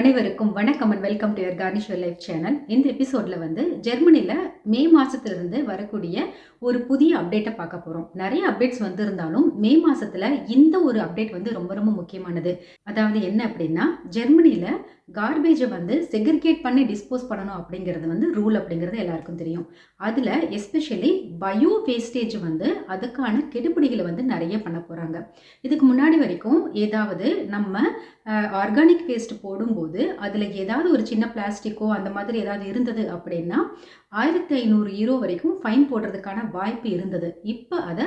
அனைவருக்கும் வணக்கம் and welcome to your garnish life channel இந்த எபிசோடில் வந்து ஜெர்மனியில் மே மாதத்துலேருந்து வரக்கூடிய ஒரு புதிய அப்டேட்டை பார்க்க போகிறோம் நிறைய அப்டேட்ஸ் வந்திருந்தாலும் மே மாதத்தில் இந்த ஒரு அப்டேட் வந்து ரொம்ப ரொம்ப முக்கியமானது. அதாவது என்ன அப்படின்னா ஜெர்மனியில் கார்பேஜை வந்து செக்ரிகேட் பண்ணி டிஸ்போஸ் பண்ணணும் அப்படிங்கிறது வந்து ரூல் அப்படிங்கிறது எல்லாருக்கும் தெரியும். அதில் எஸ்பெஷலி பயோ வேஸ்டேஜ் வந்து அதுக்கான கெடுபிடிகளை வந்து நிறைய பண்ண போகிறாங்க இதுக்கு முன்னாடி வரைக்கும் ஏதாவது நம்ம ஆர்கானிக் வேஸ்ட் போடும்போது அதில் ஏதாவது ஒரு சின்ன பிளாஸ்டிக்கோ அந்த மாதிரி ஏதாவது இருந்தது அப்படின்னா ஆயிரத்தி ஐநூறு யூரோ வரைக்கும் ஃபைன் போடுறதுக்கான வாய்ப்பு இருந்தது. இப்போ அதை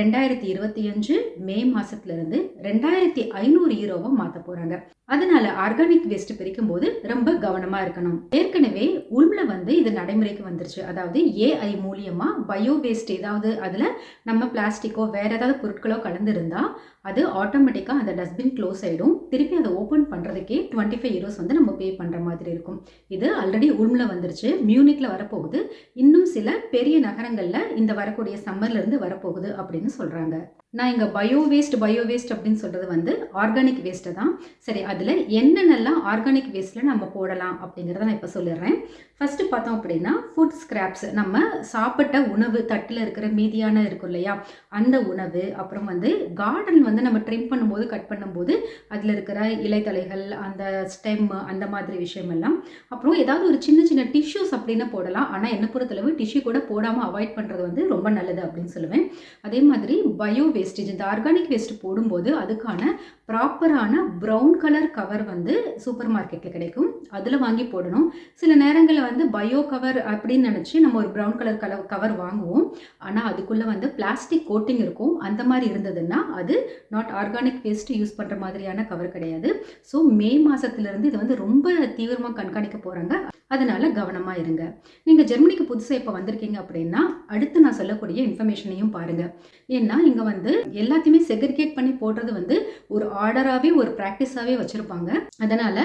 ரெண்டாயிரத்தி இருபத்தி அஞ்சு மே மாதத்துலேருந்து ரெண்டாயிரத்தி ஐநூறு யூரோவை மாற்ற போகிறாங்க அதனால ஆர்கானிக் வேஸ்ட் பிரிக்கும் போது ரொம்ப கவனமாக இருக்கணும். ஏற்கனவே உள்ல வந்து இது நடைமுறைக்கு வந்துருச்சு. அதாவது ஏஐ மூலியமா பயோ வேஸ்ட் ஏதாவது அதில் நம்ம பிளாஸ்டிக்கோ வேற ஏதாவது பொருட்களோ கலந்துருந்தா அது ஆட்டோமேட்டிக்காக அந்த டஸ்ட்பின் க்ளோஸ் ஆகிடும் திருப்பி அதை ஓப்பன் பண்ணுறதுக்கே டுவெண்ட்டி ஃபைவ் யூரோஸ் வந்து நம்ம பே பண்ணுற மாதிரி இருக்கும். இது ஆல்ரெடி உருமில் வந்துருச்சு. மியூனிக்கில் வரப்போகுது. இன்னும் சில பெரிய நகரங்களில் இந்த வரக்கூடிய சம்மர்லேருந்து வரப்போகுது அப்படின்னு சொல்கிறாங்க நான் இங்கே பயோ வேஸ்ட் பயோ வேஸ்ட் அப்படின்னு சொல்கிறது வந்து ஆர்கானிக் வேஸ்ட்டை தான். சரி அதில் என்னென்னலாம் ஆர்கானிக் வேஸ்ட்டில் நம்ம போடலாம் அப்படிங்கிறத நான் இப்போ சொல்லிடுறேன். ஃபஸ்ட்டு பார்த்தோம் அப்படின்னா ஃபுட் ஸ்க்ராப்ஸ் நம்ம சாப்பிட்ட உணவு தட்டில் இருக்கிற மீதியான இருக்கும் இல்லையா? அந்த உணவு அப்புறம் வந்து கார்டன் வந்து நம்ம ட்ரிம் பண்ணும்போது கட் பண்ணும்போது அதில் இருக்கிற இலைத்தலைகள் அந்த ஸ்டெம் அந்த மாதிரி விஷயமெல்லாம். அப்புறம் ஏதாவது ஒரு சின்ன சின்ன டிஷ்யூஸ் அப்படின்னு போடலாம். ஆனால் என்ன பொறுத்தளவு டிஷ்யூ கூட போடாமல் அவாய்ட் பண்ணுறது வந்து ரொம்ப நல்லது அப்படின்னு சொல்லுவேன். அதே மாதிரி பயோ வேஸ்டேஜ் இந்த ஆர்கானிக் வேஸ்ட் போடும்போது அதுக்கான ப்ராப்பரான ப்ரௌன் கலர் கவர் வந்து சூப்பர் மார்க்கெட்டில் கிடைக்கும். அதில் வாங்கி போடணும். சில நேரங்களில் வந்து பயோ கவர் அப்படின்னு நினச்சி நம்ம ஒரு ப்ரௌன் கலர் கலர் கவர் வாங்குவோம். ஆனால் அதுக்குள்ளே வந்து பிளாஸ்டிக் கோட்டிங் இருக்கும். அந்த மாதிரி இருந்ததுன்னா அது நாட் ஆர்கானிக் வேஸ்ட் யூஸ் பண்ணுற மாதிரியான கவர் கிடையாது. ஸோ மே மாதத்துலேருந்து இது வந்து ரொம்ப தீவிரமாக கண்காணிக்க போகிறாங்க அதனால் கவனமாக இருங்க. நீங்கள் ஜெர்மனிக்கு புதுசாக இப்போ வந்திருக்கீங்க அப்படின்னா அடுத்து நான் சொல்லக்கூடிய இன்ஃபர்மேஷனையும் பாருங்கள் ஏன்னா இங்கே வந்து எல்லாத்தையுமே செக்ரிகேட் பண்ணி போடுறது வந்து ஒரு ஆர்டராகவே ஒரு ப்ராக்டிஸாகவே வச்சுருப்பாங்க. அதனால்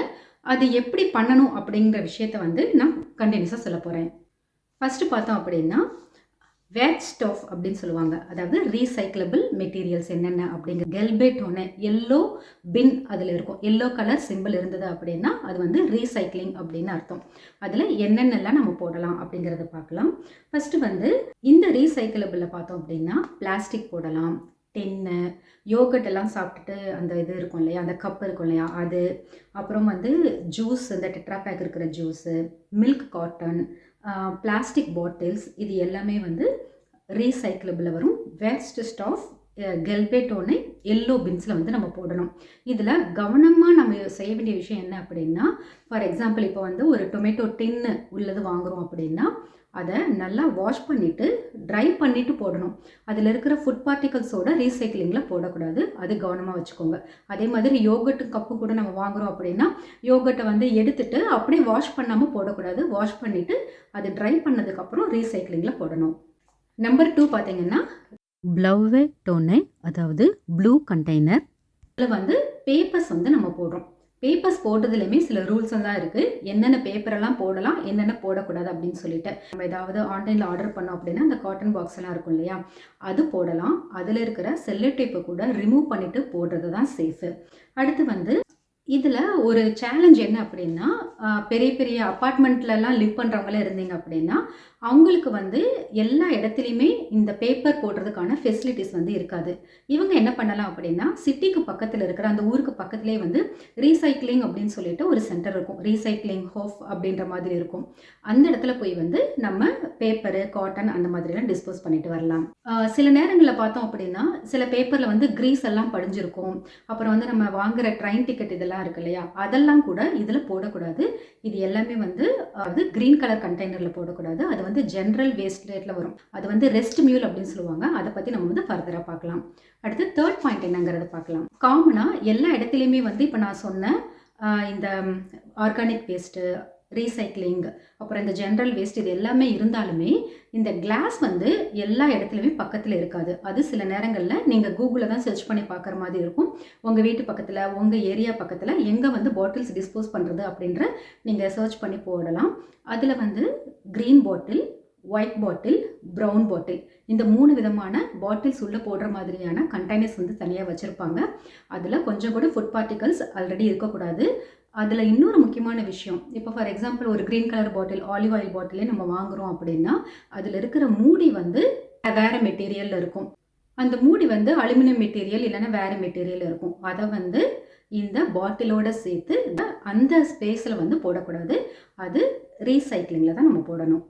அது எப்படி பண்ணணும் அப்படிங்கிற விஷயத்த வந்து நான் கண்டினியூஸாக சொல்ல போகிறேன் ஃபஸ்ட்டு பார்த்தோம் அப்படின்னா வேட் ஸ்டோஃப் அப்படின்னு சொல்லுவாங்க. அதாவது ரீசைக்கிளபிள் மெட்டீரியல்ஸ் என்னென்ன அப்படிங்கிற கெல்பேட் ஒன்று எல்லோ பின் அதில் இருக்கும். எல்லோ கலர் சிம்பிள் இருந்தது அப்படின்னா அது வந்து ரீசைக்ளிங் அப்படின்னு அர்த்தம். அதில் என்னென்னலாம் நம்ம போடலாம் அப்படிங்கிறத பார்க்கலாம். ஃபஸ்ட்டு வந்து இந்த ரீசைக்கிளபிளில் பார்த்தோம் அப்படின்னா பிளாஸ்டிக் போடலாம். டென்னு யோகட் எல்லாம் சாப்பிட்டுட்டு அந்த இது இருக்கும் இல்லையா அந்த கப் இருக்கும் இல்லையா அது. அப்புறம் வந்து ஜூஸ் இந்த டெட்ரா பேக் இருக்கிற juice milk carton plastic bottles இது எல்லாமே வந்து ரீசைக்கிளபிளில் வரும். வேஸ்ட் ஸ்டாஃப் கெல்பேட்டோனை எல்லோ பின்ஸில் வந்து நம்ம போடணும். இதில் கவனமாக நம்ம செய்ய வேண்டிய விஷயம் என்ன அப்படின்னா ஃபார் எக்ஸாம்பிள் இப்போ வந்து ஒரு டொமேட்டோ டின்னு உள்ளது வாங்குகிறோம் அப்படின்னா அதை நல்லா வாஷ் பண்ணிவிட்டு ட்ரை பண்ணிவிட்டு போடணும். அதில் இருக்கிற ஃபுட் பார்ட்டிகல்ஸோட ரீசைக்கிளிங்கில் போடக்கூடாது. அது கவனமாக வச்சுக்கோங்க. அதே மாதிரி யோகட்டு கப்பு கூட நம்ம வாங்குகிறோம் அப்படின்னா யோகட்டை வந்து எடுத்துட்டு அப்படியே வாஷ் பண்ணாமல் போடக்கூடாது. வாஷ் பண்ணிவிட்டு அது ட்ரை பண்ணதுக்கப்புறம் ரீசைக்கிளிங்கில் போடணும். நம்பர் டூ பார்த்தீங்கன்னா ப்ளவ்வே டோனே அதாவது ப்ளூ கண்டெய்னர் இதில் வந்து பேப்பர்ஸ் வந்து நம்ம போடுறோம். பேப்பர்ஸ் போட்டதுலையுமே சில ரூல்ஸும் தான் இருக்குது என்னென்ன பேப்பரெல்லாம் போடலாம் என்னென்ன போடக்கூடாது அப்படின்னு சொல்லிட்டு. நம்ம ஏதாவது ஆன்லைனில் ஆர்டர் பண்ணோம் அப்படின்னா அந்த காட்டன் பாக்ஸ் எல்லாம் இருக்கும் இல்லையா? அது போடலாம். அதில் இருக்கிற செல்லு டேப்பை கூட ரிமூவ் பண்ணிவிட்டு போடுறது தான் சேஃபு அடுத்து வந்து இதில் ஒரு சேலஞ்ச் என்ன அப்படின்னா பெரிய பெரிய அப்பார்ட்மெண்ட்லலாம் லிவ் பண்ணுறவங்களே இருந்தீங்க அப்படின்னா அவங்களுக்கு வந்து எல்லா இடத்துலையுமே இந்த பேப்பர் போடுறதுக்கான ஃபெசிலிட்டிஸ் வந்து இருக்காது. இவங்க என்ன பண்ணலாம் அப்படின்னா சிட்டிக்கு பக்கத்தில் இருக்கிற அந்த ஊருக்கு பக்கத்துலேயே வந்து ரீசைக்ளிங் அப்படின்னு சொல்லிட்டு ஒரு சென்டர் இருக்கும். ரீசைக்ளிங் ஹோஃப் அப்படின்ற மாதிரி இருக்கும். அந்த இடத்துல போய் வந்து நம்ம பேப்பரு காட்டன் அந்த மாதிரிலாம் டிஸ்போஸ் பண்ணிட்டு வரலாம். சில நேரங்களில் பார்த்தோம் அப்படின்னா சில பேப்பரில் வந்து க்ரீஸ் எல்லாம் படிஞ்சிருக்கும். அப்புறம் வந்து நம்ம வாங்குற ட்ரெயின் டிக்கெட் இதெல்லாம் இருக்கு இல்லையா? அதெல்லாம் கூட இதில் போடக்கூடாது. இது எல்லாமே வந்து அது க்ரீன் கலர் கண்டெய்னரில் போடக்கூடாது. அது வந்து ஜென்ரல் வேஸ்ட் ரேட்டில் வரும். அது வந்து ரெஸ்ட் மியூல் அப்படின்னு சொல்லுவாங்க. அதை பற்றி நம்ம வந்து ஃபர்தராக பார்க்கலாம். அடுத்து தேர்ட் பாயிண்ட் என்னங்கிறத பார்க்கலாம். காமனாக எல்லா இடத்துலையுமே வந்து இப்போ நான் சொன்ன இந்த ஆர்கானிக் வேஸ்ட்டு ரீசைக்ளிங் அப்புறம் இந்த ஜென்ரல் வேஸ்ட் இது எல்லாமே இருந்தாலுமே இந்த கிளாஸ் வந்து எல்லா இடத்துலையுமே பக்கத்தில் இருக்காது. அது சில நேரங்களில் நீங்கள் கூகுளில் தான் சர்ச் பண்ணி பார்க்குற மாதிரி இருக்கும். உங்கள் வீட்டு பக்கத்தில் உங்கள் ஏரியா பக்கத்தில் எங்கே வந்து பாட்டில்ஸ் டிஸ்போஸ் பண்ணுறது அப்படின்ற நீங்கள் சர்ச் பண்ணி போடலாம். அதில் வந்து green bottle white bottle brown bottle இந்த மூணு விதமான பாட்டில்ஸ் உள்ளே போடுற மாதிரியான கண்டெய்னர்ஸ் வந்து தனியாக வச்சுருப்பாங்க. அதில் கொஞ்சம் கூட ஃபுட் பார்ட்டிகல்ஸ் ஆல்ரெடி இருக்கக்கூடாது. அதில் இன்னொரு முக்கியமான விஷயம். இப்போ ஃபார் எக்ஸாம்பிள் ஒரு green colour bottle olive oil பாட்டிலே நம்ம வாங்குறோம் அப்படின்னா அதில் இருக்கிற மூடி வந்து வேறு மெட்டீரியலில் இருக்கும். அந்த மூடி வந்து அலுமினியம் மெட்டீரியல் இல்லைன்னா வேறு மெட்டீரியல் இருக்கும். அதை வந்து இந்த பாட்டிலோட சேர்த்து அந்த ஸ்பேஸில் வந்து போடக்கூடாது. அது ரீசைக்ளிங்கில் தான் நம்ம போடணும்.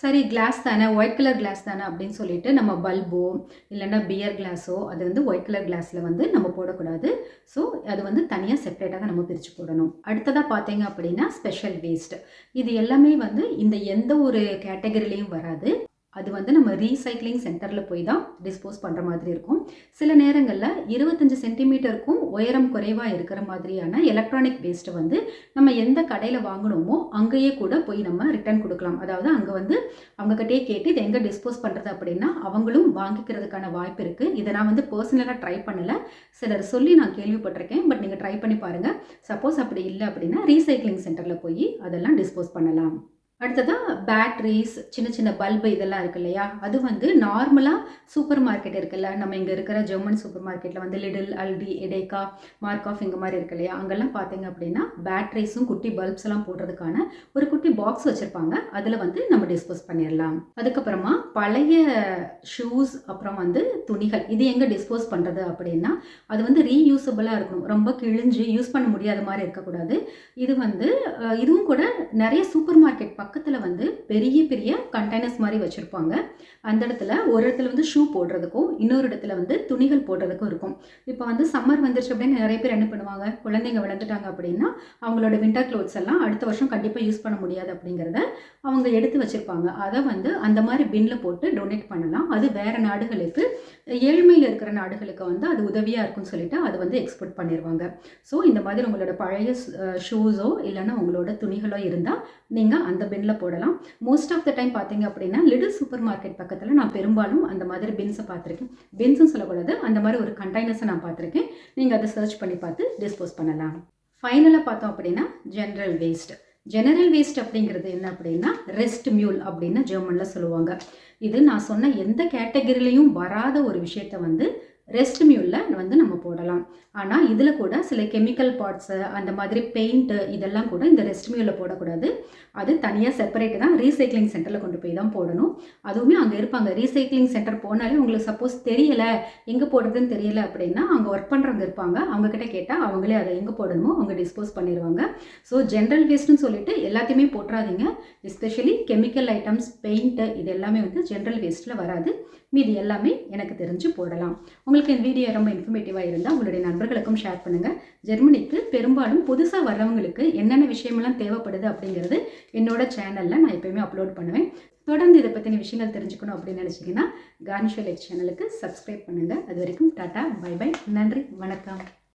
சரி கிளாஸ் தானே? ஒயிட் கலர் கிளாஸ் தானே அப்படின்னு சொல்லிட்டு நம்ம பல்போ இல்லைன்னா பியர் கிளாஸோ அது வந்து ஒயிட் கலர் கிளாஸில் வந்து நம்ம போடக்கூடாது. ஸோ அது வந்து தனியாக செப்பரேட்டாக தான் நம்ம பிரித்து போடணும். அடுத்ததாக பார்த்தீங்க அப்படின்னா ஸ்பெஷல் வேஸ்ட் இது எல்லாமே வந்து இந்த எந்த ஒரு கேட்டகரிலையும் வராது. அது வந்து நம்ம ரீசைக்ளிங் சென்டரில் போய் தான் டிஸ்போஸ் பண்ணுற மாதிரி இருக்கும். சில நேரங்களில் இருபத்தஞ்சி சென்டிமீட்டருக்கும் உயரம் குறைவாக இருக்கிற மாதிரியான எலக்ட்ரானிக் வேஸ்ட்டை வந்து நம்ம எந்த கடையில் வாங்கணுமோ அங்கேயே கூட போய் நம்ம ரிட்டர்ன் கொடுக்கலாம். அதாவது அங்கே வந்து அவங்கக்கிட்டே கேட்டு இதை எங்கே டிஸ்போஸ் பண்ணுறது அப்படின்னா அவங்களும் வாங்கிக்கிறதுக்கான வாய்ப்பு இருக்குது இதை நான் வந்து பர்சனலாக ட்ரை பண்ணலை. சிலர் சொல்லி நான் கேள்விப்பட்டிருக்கேன். பட் நீங்கள் ட்ரை பண்ணி பாருங்கள் சப்போஸ் அப்படி இல்லை அப்படின்னா ரீசைக்ளிங் சென்டரில் போய் அதெல்லாம் டிஸ்போஸ் பண்ணலாம். அடுத்ததாக பேட்ரிஸ் சின்ன சின்ன பல்பு இதெல்லாம் இருக்கு இல்லையா? அது வந்து நார்மலாக சூப்பர் மார்க்கெட் இருக்குல்ல? நம்ம இங்கே இருக்கிற ஜெர்மன் சூப்பர் மார்க்கெட்டில் வந்து Lidl Aldi Edeka Marktkauf இங்கே மாதிரி இருக்கு இல்லையா? அங்கெல்லாம் பார்த்தீங்க அப்படின்னா பேட்ரிஸும் குட்டி பல்ப்ஸ் எல்லாம் போடுறதுக்கான ஒரு குட்டி பாக்ஸ் வச்சுருப்பாங்க. அதில் வந்து நம்ம டிஸ்போஸ் பண்ணிடலாம். அதுக்கப்புறமா பழைய ஷூஸ் அப்புறம் வந்து துணிகள். இது எங்கே டிஸ்போஸ் பண்ணுறது அப்படின்னா அது வந்து ரீயூசபிளாக இருக்கணும். ரொம்ப கிழிஞ்சு யூஸ் பண்ண முடியாத மாதிரி இருக்கக்கூடாது. இது வந்து இதுவும் கூட நிறைய சூப்பர் மார்க்கெட் பக்கத்தில் வந்து பெரிய பெரிய கண்டெய்னர்ஸ் மாதிரி வச்சுருப்பாங்க. அந்த இடத்துல ஒரு இடத்துல வந்து ஷூ போடுறதுக்கும் இன்னொரு இடத்துல வந்து துணிகள் போடுறதுக்கும் இருக்கும். இப்போ வந்து சம்மர் வந்துருச்சு அப்படின்னு நிறைய பேர் என்ன பண்ணுவாங்க? குழந்தைங்க வளர்ந்துட்டாங்க அப்படின்னா அவங்களோட விண்டர் க்ளோத்ஸ் எல்லாம் அடுத்த வருஷம் கண்டிப்பாக யூஸ் பண்ண முடியாது அப்படிங்கிறத அவங்க எடுத்து வச்சுருப்பாங்க. அதை வந்து அந்த மாதிரி பின்னில் போட்டு டொனேட் பண்ணலாம். அது வேறு நாடுகளுக்கு ஏழ்மையில் இருக்கிற நாடுகளுக்கு வந்து அது உதவியாக இருக்கும்னு சொல்லிட்டு அது வந்து எக்ஸ்போர்ட் பண்ணிடுவாங்க ஸோ இந்த மாதிரி உங்களோட பழைய ஷூஸோ இல்லைன்னா உங்களோட துணிகளோ இருந்தால் நீங்கள் அந்த பின்னில் போடலாம். மோஸ்ட் ஆஃப் த டைம் பார்த்தீங்க அப்படின்னா லிட்டில் சூப்பர் மார்க்கெட் பக்கத்தில் நான் பெரும்பாலும் அந்த மாதிரி பின்ஸை பார்த்துருக்கேன். பின்ஸும் சொல்லக்கூடாது அந்த மாதிரி ஒரு கண்டெய்னர்ஸை நான் பார்த்துருக்கேன். நீங்கள் அதை சர்ச் பண்ணி பார்த்து டிஸ்போஸ் பண்ணலாம். ஃபைனலாக பார்த்தோம் அப்படின்னா ஜென்ரல் வேஸ்ட் ஜெனரல் வேஸ்ட் அப்படிங்கிறது என்ன அப்படின்னா ரெஸ்ட் மியூல் அப்படின்னு ஜெர்மனில் சொல்லுவாங்க. இது நான் சொன்ன எந்த கேட்டகரிலையும் வராத ஒரு விஷயத்த வந்து ரெஸ்ட் மியூலில் வந்து நம்ம போடலாம். ஆனால் இதில் கூட சில கெமிக்கல் பார்ட்ஸு அந்த மாதிரி பெயிண்ட்டு இதெல்லாம் கூட இந்த ரெஸ்ட்மியூவில் போடக்கூடாது. அது தனியாக செப்பரேட்டு தான் ரீசைக்ளிங் சென்டரில் கொண்டு போய் தான் போடணும். அதுவுமே அங்கே இருப்பாங்க. ரீசைக்ளிங் சென்டர் போனாலே உங்களுக்கு சப்போஸ் தெரியலை எங்கே போடுறதுன்னு தெரியல அப்படின்னா அங்கே ஒர்க் பண்ணுறவங்க இருப்பாங்க. அவங்கக்கிட்ட கேட்டால் அவங்களே அதை எங்கே போடணுமோ அவங்க டிஸ்போஸ் பண்ணிடுவாங்க ஸோ ஜென்ரல் வேஸ்ட்னு சொல்லிட்டு எல்லாத்தையுமே போட்டுறாதீங்க. எஸ்பெஷலி கெமிக்கல் ஐட்டம்ஸ் பெயிண்ட்டு இது எல்லாமே வந்து ஜென்ரல் வேஸ்ட்டில் வராது. மீதி எல்லாமே எனக்கு தெரிஞ்சு போடலாம். உங்களுக்கு இந்த வீடியோ ரொம்ப இன்ஃபர்மேட்டிவாக இருந்தால் உங்களுடைய நண்பர்களுக்கும் ஷேர் பண்ணுங்கள் ஜெர்மனிக்கு பெரும்பாலும் புதுசாக வர்றவங்களுக்கு என்னென்ன விஷயமெல்லாம் தேவைப்படுது அப்படிங்கிறது என்னோட சேனலில் நான் எப்போயுமே அப்லோட் பண்ணுவேன். தொடர்ந்து இதை பற்றின விஷயங்கள் தெரிஞ்சுக்கணும் அப்படின்னு நினச்சிங்கன்னா கார்னிஷோ சேனலுக்கு சப்ஸ்கிரைப் பண்ணுங்கள் அது வரைக்கும் டாட்டா பை பை நன்றி வணக்கம்.